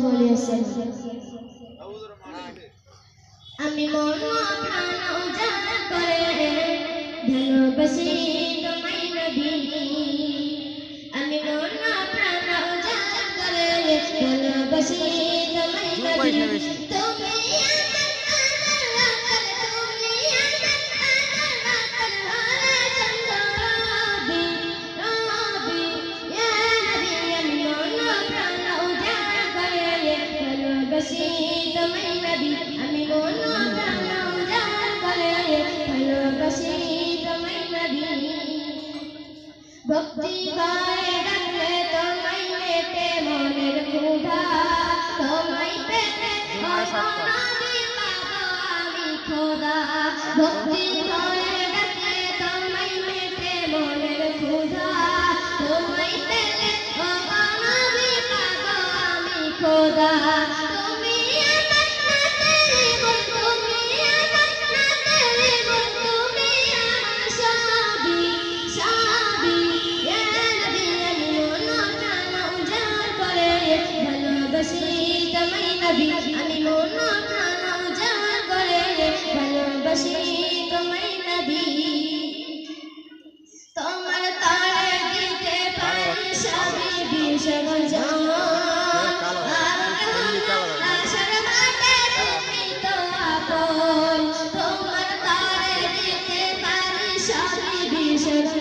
সাল্লাল্লাহু আলাইহি ওয়াসাল্লাম আমি মন প্রাণ উজাড় করে ভালোবাসি তোমায় নবী। আমি মন প্রাণ উজাড় করে ভালোবাসি তোমায় নবী। ভক্তি করে ডাকলে তোমায় পেতে মনের ক্ষুধা তোমায় পেতে আমি খোদা ভক্তি করে ডাকলে তোমায় পেতে মনের ক্ষুধা তোমায় আমি খোদা নবী আমি মন করে ভালোবাসি তোমায় নবী। তোমার তারে দিতে পারি সবই তো তোমার তারে দিতে পারি সবই বিসর্জন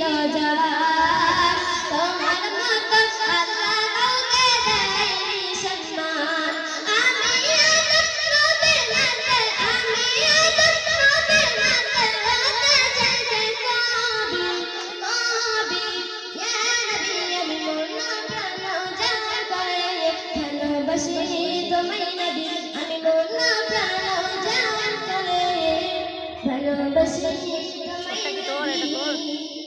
সৃষ্টি দো জাহান তোমার মতো আল্লাহ কাউকে দেয়নি সম্মান আমি আদম নবী নাতে আমি আদম নবী নাতে হতে চাইতে কবি কবি ইয়া নবী আমি মন প্রাণ উজাড় করে ভালোবাসি তোমায় নবী আমি মন প্রাণ উজাড় করে ভালোবাসি তোমায় নবী